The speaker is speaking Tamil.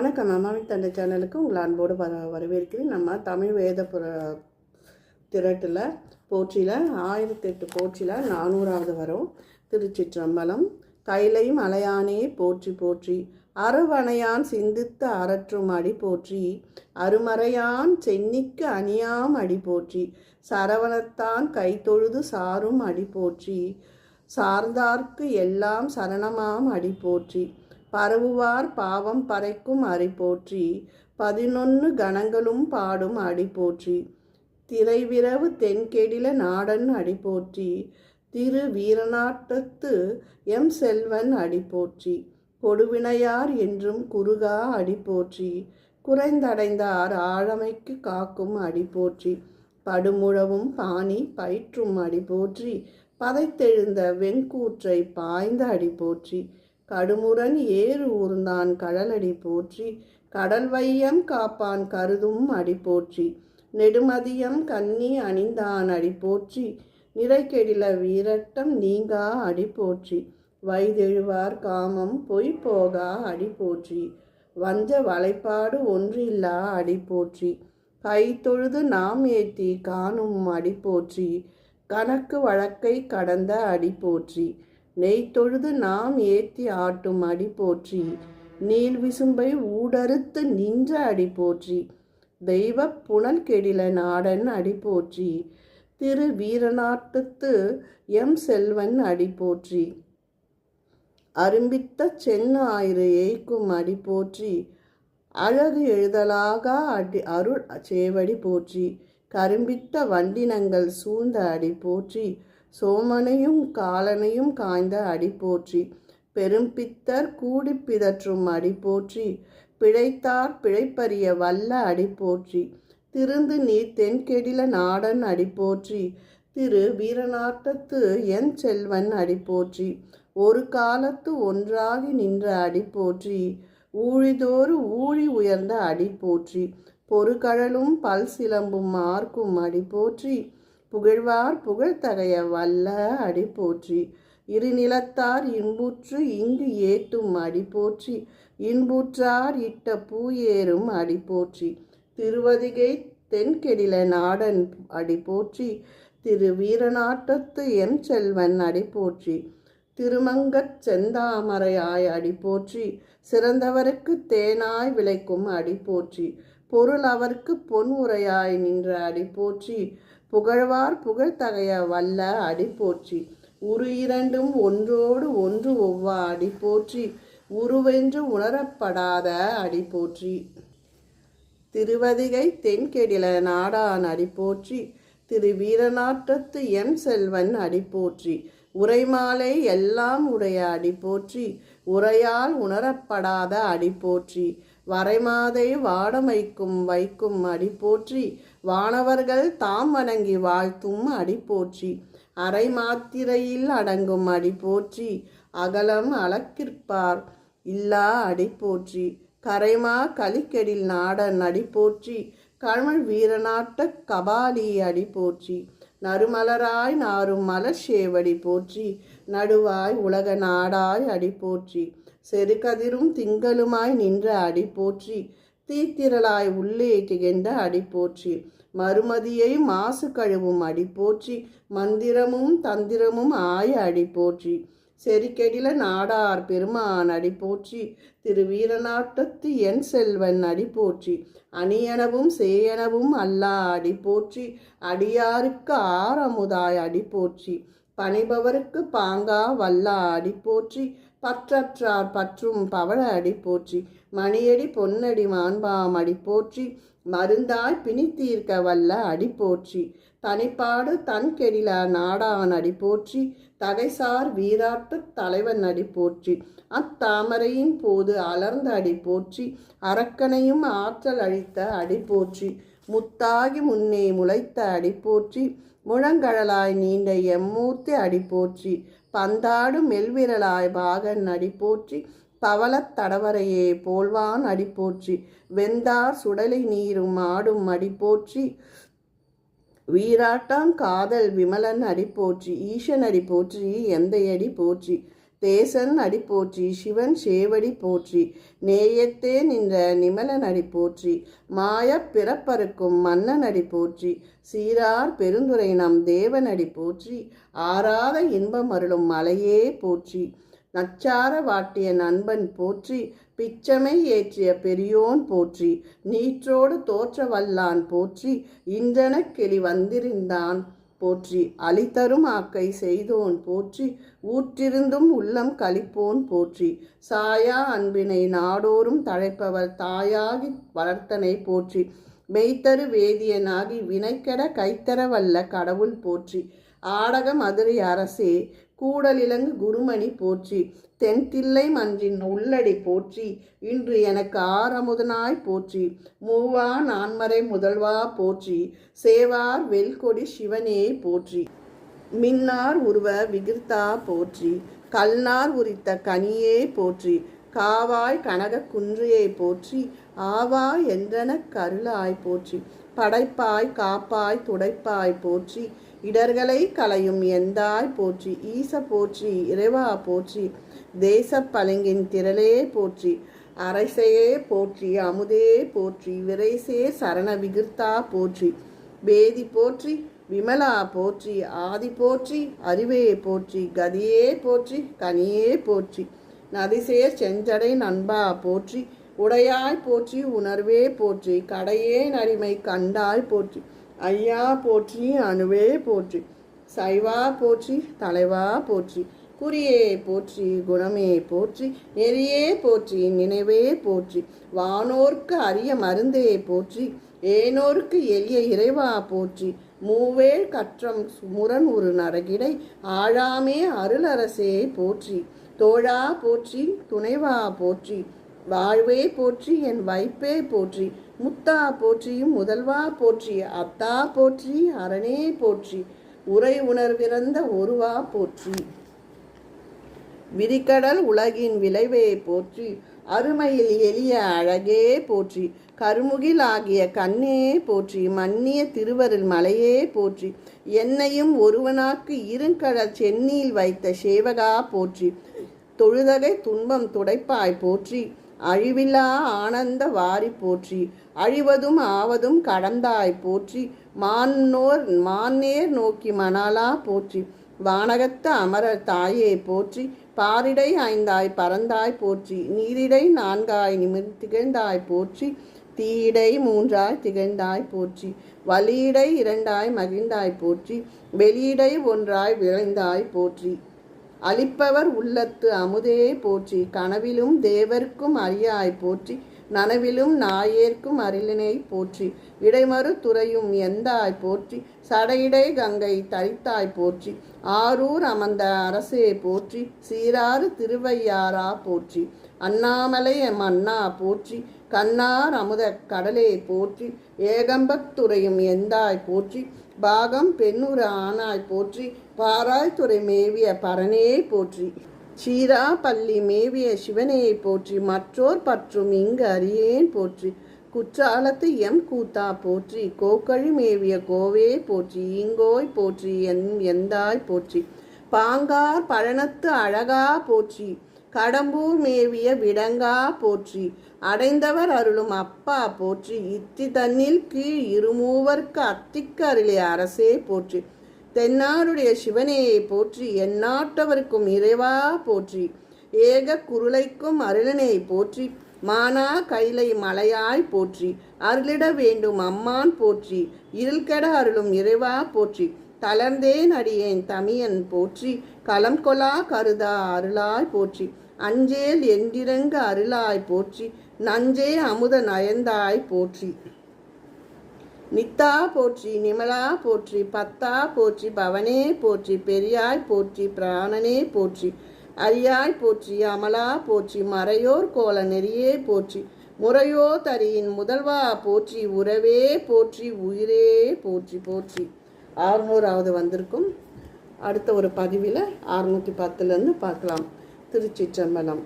வணக்கம். அம்மாவின் தந்தை சேனலுக்கு உங்களை அன்போடு வர வரவேற்கிறேன். நம்ம தமிழ் வேத புற திரட்டில் போற்றியில் ஆயிரத்தி எட்டு போற்றியில் நானூறாவது வரும். திருச்சிற்றம்பலம் கைலை மலையானே போற்றி போற்றி அறவணையான் சிந்தித்து அறற்றும் அடி போற்றி அருமறையான் சென்னிக்கு அணியாம் அடி போற்றி சரவணத்தான் கைத்தொழுது சாரும் அடி போற்றி சார்ந்தார்க்கு எல்லாம் சரணமாம் அடி போற்றி பரவுவார் பாவம் பறைக்கும் அரி போற்றி பதினொன்று கணங்களும் பாடும் அடி போற்றி. திரைவிரவு தென்கெடில நாடன் அடி போற்றி திரு வீரநாட்டத்து எம் செல்வன் அடி போற்றி. கொடுவினையார் என்றும் குறுகா அடி போற்றி குறைந்தடைந்தார் ஆழமைக்கு காக்கும் அடி போற்றி. படுமுழவும் பாணி பயிற்றும் அடி போற்றி பதைத்தெழுந்த வெண்கூற்றை பாய்ந்த அடி போற்றி. கடுமுரன் ஏறு ஊர்ந்தான் கடலடி போற்றி. கடல் வையம் காப்பான் கருதும் அடி போற்றி. நெடுமதியம் கன்னி அணிந்தான் அடி போற்றி. நிறைக்கெடில வீரட்டம் நீங்கா அடி போற்றி. வயதெழுவார் காமம் பொய் போகா அடி போற்றி. வஞ்ச வளைப்பாடு ஒன்றில்லா அடி போற்றி. கை தொழுது நாம் ஏத்தி காணும் அடி போற்றி. கணக்கு வழக்கை கடந்த அடி போற்றி. நெய் தொழுது நாம் ஏத்தி ஆட்டும் அடி போற்றி. நீள் விசும்பை ஊடறுத்து நின்ற அடி போற்றி. தெய்வ புனல் கெடில நாடன் அடி போற்றி. திரு வீரநாட்டுத்து எம் செல்வன் அடி போற்றி. அரும்பித்த சென்னு ஆயிரு ஏய்க்கும் அடி போற்றி. அழகு எழுதலாக அடி அருள் சேவடி போற்றி. கரும்பித்த வண்டினங்கள் சூழ்ந்த அடி போற்றி. சோமனையும் காலனையும் காய்ந்த அடி போற்றி பெரும்பித்தர் கூடி பிதற்றும் அடி போற்றி பிழைத்தார் பிழைப்பறிய வல்ல அடி போற்றி திருந்து நீ தென்கெடில நாடன் அடி போற்றி திரு வீரநாட்டத்து என் செல்வன் அடி போற்றி ஒரு காலத்து ஒன்றாகி நின்ற அடி போற்றி ஊழிதோறு ஊழி உயர்ந்த அடி போற்றி பொறுகழலும் பல் சிலம்பும் மார்க்கும் அடி போற்றி புகழ்வார் புகழ்தகைய வல்ல அடி போற்றி. இரு இன்புற்று இங்கு ஏற்றும் அடி போற்றி. இன்புற்றார் இட்ட பூ ஏறும் அடி போற்றி. திருவதிகை தென்கெடில நாடன் அடி போற்றி. திரு வீரநாட்டத்து எம் செல்வன் அடி போற்றி. திருமங்கச் செந்தாமரையாய் அடி போற்றி. சிறந்தவருக்கு தேனாய் விளைக்கும் அடி போற்றி. பொருள் அவர்க்கு பொன் உரையாய் நின்ற அடி போற்றி. புகழ்வார் புகழ்தகைய வல்ல அடி போற்றி உரு இரண்டும் ஒன்றோடு ஒன்று ஒவ்வா அடி போற்றி உருவென்று உணரப்படாத அடி போற்றி திருவதிகை தென்கெடில நாடான் அடி போற்றி திரு வீரநாட்டத்து எம் செல்வன் அடி போற்றி உரைமாலை எல்லாம் உடைய அடி போற்றி உரையால் உணரப்படாத அடி போற்றி வரைமாதை வாடமைக்கும் வைக்கும் அடி போற்றி. வானவர்கள் தாம் வணங்கி வாழ்த்தும் அடி போற்றி. அரை மாத்திரையில் அடங்கும் அடி போற்றி. அகலம் அளக்கிற்பார். இல்லா அடி போற்றி. கரைமா கலிக்கெடில் நாடன் அடி போற்றி. கழல் வீரநாட்ட கபாலி அடி போற்றி. நறுமலராய் நாரும் மலர் சேவடி போற்றி. நடுவாய் உலக நாடாய் அடி போற்றி. செருக்கதிரும் திங்களுமாய் நின்ற அடி போற்றி தீத்திரளாய் உள்ளே திகழ்ந்த அடி போற்றி மறுமதியை மாசு கழுவும் அடி போற்றி மந்திரமும் தந்திரமும் ஆய அடி போற்றி செரிக்கெடில நாடார் பெருமான் அடி போற்றி திரு வீரநாட்டத்து என் செல்வன் அடி போற்றி அணியனவும் சேயனவும் அல்லா அடி போற்றி அடியாருக்கு ஆரமுதாய் அடி போற்றி பணிபவருக்கு பாங்கா வல்லா அடி போற்றி பற்றற்றார் பற்றும் பவள அடி போற்றி மணியடி பொன்னடி மாண்பாம் அடி போற்றி மருந்தாய் பிணித்தீர்க்க வல்ல அடி போற்றி. தனிப்பாடு தன் கெடில நாடான் அடி போற்றி தகைசார் வீராட்டு தலைவன் அடி போற்றி. அத்தாமரையின் போது அலர்ந்த அடி போற்றி அரக்கனையும் ஆற்றல் அழித்த அடி போற்றி. முத்தாகி முன்னே முளைத்த அடி போற்றி முழங்கழலாய் நீண்ட எம்மூர்த்தி அடி போற்றி. பந்தாடு மெல்விரலாய் பாகன் அடிப்போற்றி பவளத் தடவரையே போல்வான் அடிப்போற்றி வெந்தார் சுடலை நீரும் ஆடும் அடிப்போற்றி போற்றி வீராட்டாம் காதல் விமலன் அடி போற்றி ஈசன் அடி போற்றி எந்தையடி போற்றி தேசன் அடி போற்றி சிவன் சேவடி போற்றி நேயத்தே நின்ற நிமலன் அடி போற்றி மாயப் பிறப்பறுக்கும் மன்னன் அடி போற்றி சீரார் பெருந்துரை நம் தேவன் அடி போற்றி ஆறாத இன்பம் அருளும் மலையே போற்றி நச்சார வாட்டிய நண்பன் போற்றி பிச்சமை ஏற்றிய பெரியோன் போற்றி நீற்றோடு தோற்ற வல்லான் போற்றி இன்றன கிளி வந்திருந்தான். போற்றி அளித்தரும் ஆக்கை செய்தோன் போற்றி ஊற்றிருந்தும் உள்ளம் கழிப்போன் போற்றி. சாயா அன்பினை நாடோறும் தழைப்பவர் தாயாகி வளர்த்தனை போற்றி. மெய்த்தரு வேதியனாகி வினைக்கெட கைத்தர வல்ல கடவுள் போற்றி. ஆடக மதுரை அரசே கூடலிலங்கு குருமணி போற்றி. தென்தில்லை மன்றின் உள்ளடி போற்றி. இன்று எனக்கு ஆரமுதனாய் போற்றி. மூவா நான்மறை முதல்வா போற்றி. சேவார் வெல்கொடி சிவனே போற்றி. மின்னார் உருவ விகிர்த்தா போற்றி. கல்நார் உரித்த கனியே போற்றி. காவாய் கனக குன்றியை போற்றி. ஆவா என்றன கருளாய் போற்றி. படைப்பாய் காப்பாய் துடைப்பாய் போற்றி. இடர்களை களையும் எந்தாய் போற்றி ஈச போற்றி இறைவா போற்றி தேச பளிங்கின் திரளே போற்றி அரசையே போற்றி அமுதே போற்றி விரைசே சரண விகிர்த்தா போற்றி வேதி போற்றி விமலா போற்றி ஆதி போற்றி அறிவே போற்றி கதியே போற்றி கனியே போற்றி நதிசே செஞ்சடை நண்பா போற்றி உடையாய் போற்றி உணர்வே போற்றி கடையே நரிமை கண்டாய் போற்றி ஐயா போற்றி அணுவே போற்றி. சைவா போற்றி தலைவா போற்றி. குறியே போற்றி குணமே போற்றி. நெறியே போற்றி நினைவே போற்றி. வானோர்க்கு அரிய மருந்தே போற்றி. ஏனோர்க்கு எளிய இறைவா போற்றி. மூவேள் கற்றம் முரண் ஒரு நரகிடை. ஆழாமே அருளரசே போற்றி. தோழா போற்றி துணைவா போற்றி. வாழ்வே போற்றி என் வைப்பே போற்றி. முத்தா போற்றியும் முதல்வா போற்றி அத்தா போற்றி அரணே போற்றி. உரை உணர்விறந்த ஒருவா போற்றி. விரிகடல் உலகின் விளைவே போற்றி. அருமையில் எளிய அழகே போற்றி. கருமுகில் ஆகிய கண்ணே போற்றி. மன்னிய திருவருள் மலையே போற்றி. என்னையும் ஒருவனாக்கு இருங்கடல் சென்னியில் வைத்த சேவகா போற்றி. தொழுதகை துன்பம் துடைப்பாய் போற்றி. அழிவில்லா ஆனந்த வாரி போற்றி அழிவதும் ஆவதும் கடந்தாய் போற்றி மான்னோர் மான்னேர் நோக்கி மணாலா போற்றி வானகத்த அமரர் தாயே போற்றி பாரிடை ஐந்தாய் பறந்தாய் போற்றி நீரிடை நான்காய் நிமிர் திகழ்ந்தாய் போற்றி தீயிடை மூன்றாய் திகழ்ந்தாய் போற்றி வலியிடை இரண்டாய் மகிழ்ந்தாய் போற்றி வெளியிடை ஒன்றாய் விளைந்தாய் போற்றி. அளிப்பவர் உள்ளத்து அமுதே போற்றி கனவிலும் தேவர்க்கும் அரியாய் போற்றி நனவிலும் நாயேற்கும் அருளினை போற்றி இடைமறு துறையும் எந்தாய் போற்றி சடையிடை கங்கை தரித்தாய் போற்றி ஆரூர் அமர்ந்த அரசே போற்றி சீராறு திருவையாரா போற்றி அண்ணாமலை எம் அண்ணா போற்றி கண்ணார் அமுத கடலே போற்றி ஏகம்பத்துறையும் எந்தாய் போற்றி பாகம் பெண்ணுற ஆனாய் போற்றி பாராய் துறை மேவிய பரனே போற்றி. சீரா பள்ளி மேவிய சிவனையை போற்றி மற்றோர் பற்றும் இங்கு அறியேன் போற்றி. குற்றாலத்து எம் கூத்தா போற்றி கோக்கழி மேவிய கோவே போற்றி இங்கோய் போற்றி என் எந்தாய் போற்றி. பாங்கார் பழனத்து அழகா போற்றி. கடம்பூர் மேவிய விடங்கா போற்றி. அடைந்தவர் அருளும் அப்பா போற்றி. இத்தி தன்னில் கீழ் இருமூவர்க்கு அத்திக்கு அருளிய அரசே போற்றி. தென்னாருடைய சிவனையை போற்றி. எந்நாட்டவருக்கும் இறைவா போற்றி. ஏக குருளைக்கும் அருளனை போற்றி. மானா கைலை மலையாய் போற்றி. அருளிட வேண்டும் அம்மான் போற்றி. இருள்கெட அருளும் இறைவா போற்றி. தளர்ந்தேன் அடியேன் தமியன் போற்றி களம் கொலா கருதா அருளாய் போற்றி அஞ்சேல் என்றிறங்க அருளாய் போற்றி நஞ்சே அமுத நயந்தாய் போற்றி. நித்தா போற்றி நிமலா போற்றி பத்தா போற்றி பவனே போற்றி பெரியாய் போற்றி பிராணனே போற்றி அரியாய் போற்றி அமலா போற்றி மறையோர் கோல நெறியே போற்றி முறையோ தரியின் முதல்வா போற்றி உறவே போற்றி உயிரே போற்றி போற்றி. ஆறுநூறாவது வந்திருக்கும். அடுத்த ஒரு பதிவில் அறுநூற்றி பத்துலேருந்து பார்க்கலாம். திருச்சி திருச்சிற்றம்பலம்.